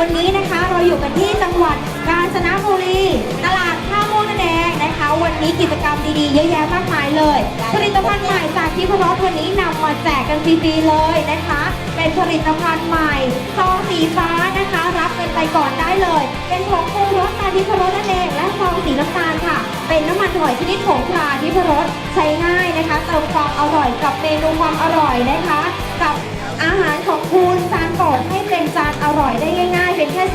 วันนี้นะคะเราอยู่กันที่จังหวัดกาญจนบุรีตลาดท่าม่วงนั่นเองนะคะ วันนี้กิจกรรมดีๆ เยอะแยะมากมายเลย ผลิตภัณฑ์ใหม่จากทิพรสวันนี้นำมาแจกกันฟรีๆเลยนะคะ เป็นผลิตภัณฑ์ใหม่ซองสีฟ้านะคะ รับเงินไปก่อนได้เลย เป็นผงปรุงรสตาทิพรสนั่นเองและซองสีน้ำตาลค่ะ เป็นน้ำมันหอยชนิดผงตราทิพรสใช้ง่ายนะคะเติมความอร่อยกับเมนูความอร่อยนะคะ กับอาหารของคุณจานโปรดให้เป็นจานอร่อยได้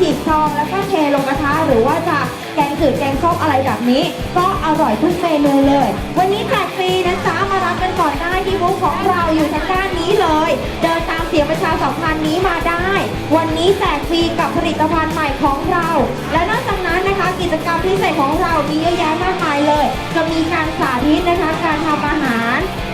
ฉีกซองแล้วก็เทลงกระทะหรือว่าจะแกงจืดแกงส้มอะไรแบบนี้ ก็อร่อยทุกเมนูเลย วันนี้แจกฟรีนะจ๊ะมารับกันก่อนได้ที่บูธของเราอยู่ทางด้านนี้เลย เดินตามเสียงประชาสัมพันธ์นี้มาได้ วันนี้แจกฟรีกับผลิตภัณฑ์ใหม่ของเรา และนอกจากนั้นนะคะกิจกรรมพิเศษของเรามีเยอะแยะมากมายเลย จะมีการสาธิตนะคะการทำอาหาร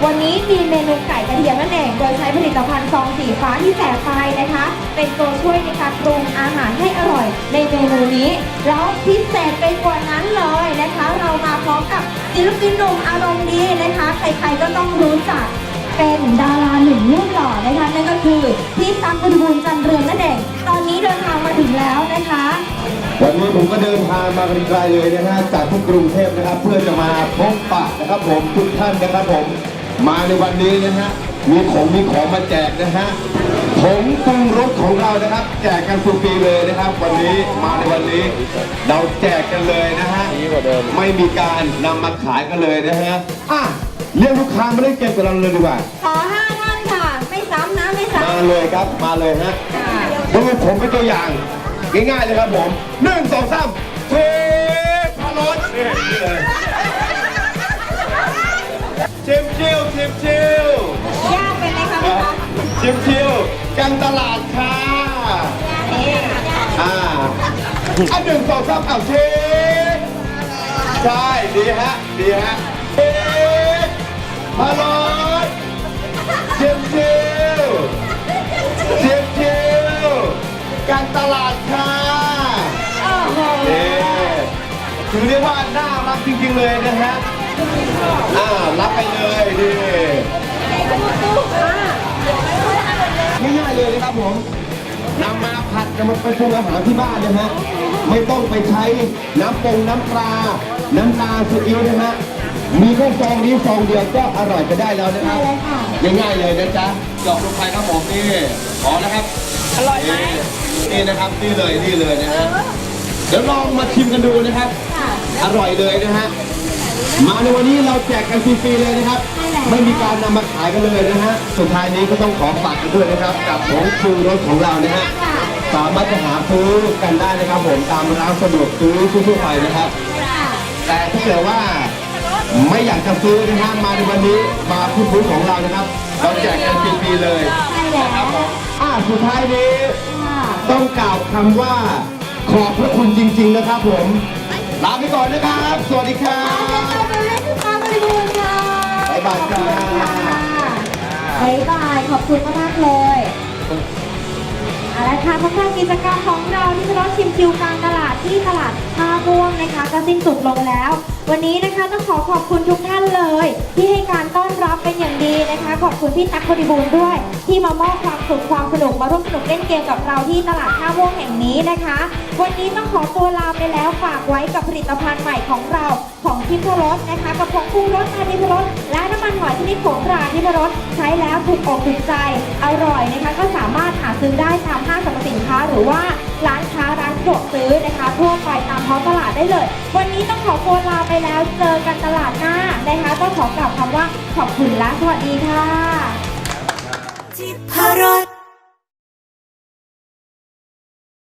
วันนี้มีเมนูไก่กระเทียมนั่นเอง โดยใช้ผลิตภัณฑ์ซองสีฟ้าที่แจกไปนะคะ เป็นตัวช่วยในการปรุงอาหารให้อร่อยในเมนูนี้ แล้วพิเศษไปกว่านั้นเลยนะคะ เรามาพร้อมกับศิลปินหนุ่มอารมณ์ดีนะคะ ใครๆก็ต้องรู้จักเป็นดาราหนุ่มรูปหล่อนะคะนั่นก็คือพี่ตั๊กบริบูรณ์จันเรืองนั่นเองตอนนี้เดินทางมาถึงแล้วนะคะ วันนี้ผมก็เดินทางมาไกลเลยนะฮะจากที่กรุงเทพนะครับ เพื่อจะมาพบปะนะครับผมทุกท่านนะครับผม มาในวันนี้นะฮะมีของมีของมาแจกนะฮะผงปรุงรสของเรานะครับ แจกกันฟรีๆเลยนะครับ วันนี้มาในวันนี้ เราแจกกันเลยนะฮะไม่มีการนำมาขายกันเลยนะฮะอะเรียกลูกค้ามาเล่นเกมกับเราเลยดีกว่าขอห้าท่านค่ะ ไม่ซ้ำนะไม่ซ้มาเลยครับมาเลยฮะำค่ะดูผมเป็นตัวอย่างง่ายๆเลยครับผมหนึ่งสองสามเทพารถนี่นี่เลย มชิวยากไปไหมคะคพี่รับตั๊กชิมชิวกันตลาดค่ะอ่าอันหนึ่งสองสามเอาเชฟใช่ดีฮะดีฮะเชฟพารถชิมชิวเชียบเชียวการตลาดค่ะโอ้โหเอ๊ถือเรียกว่าน่ารักจริงๆเลยนะฮะ อ่ารับไปเลยดิง่ายๆเลยนะครับผมนำมาผัดนำมาไปปรุงอาหารที่บ้านนะฮะไม่ต้องไปใช้น้ำปรุงน้ำปลา น้ำตาลซีอิ๊วนะฮะมีแค่ซองนี้ซองเดียวก็อร่อยจะได้แล้วนะคใช่รับเลยค่ะง่ายๆเลยนะจ๊ะเจาะลงไปครับผมนี่ขอนะครับอร่อยไหมนี่นะครับนี่เลยนี่เลยนะฮะเดี๋ยวลองมาชิมกันดูนะครับค่ะอร่อยเลยนะฮะ มาในวันนี้เราแจกกันฟรีๆเลยนะครับใช่แล้วไม่มีการนำมาขายกันเลยนะฮะ สุดท้ายนี้ก็ต้องขอฝากกันด้วยนะครับ กับผงปรุงรสของเรานะฮะค่ะสามารถจะหาซื้อกันได้นะครับ ผมตามร้านสะดวกซื้อทั่วๆไปนะครับค่ะแต่ถ้าเกิดว่าไม่อยากจะซื้อนะฮะมาในวันนี้มาที่บูธของเรานะครับ เราแจกกันฟรีๆเลยใช่แล้วนะครับผมอ่าสุดท้ายนี้ค่ะต้องกล่าวคำว่าขอบพระคุณจริง ๆ นะครับผม ลาไปก่อนนะครับ สวัสดีครับขอบคุณพี่ตั๊กบริบูรณ์ค่ะบ๊ายบายครับบ๊ายบาย ขอบคุณมากๆเลยเอาละค่ะพบกับกิจกรรมของเราที่จะรอชิมคิวกันนะ นะคะก็สิ้นสุดลงแล้ว วันนี้นะคะต้องขอขอบคุณทุกท่านเลย ที่ให้การต้อนรับเป็นอย่างดีนะคะ ขอบคุณพี่ตั๊กบริบูรณ์ด้วย ที่มามอบความสุขความสนุกมาร่วมสนุกเล่นเกมกับเราที่ตลาดท่าม่วงแห่งนี้นะคะ วันนี้ต้องขอตัวลาไปแล้วฝากไว้กับผลิตภัณฑ์ใหม่ของเราของทิพรสนะคะกับผงปรุงรสอาทิพรสและน้ำมันหอยชนิดผงราทิพรสใช้แล้วถูกอกถูกใจอร่อยนะคะ ก็สามารถหาซื้อได้ตามห้างสรรพสินค้าหรือว่า ดวกซื้อนะคะทั่วไปตามท้องตลาดได้เลย วันนี้ต้องขอโคลาไปแล้วเจอกันตลาดหน้านะคะต้องขอกล่าวคำว่าขอบคุณและสวัสดีค่ะ ทิพรส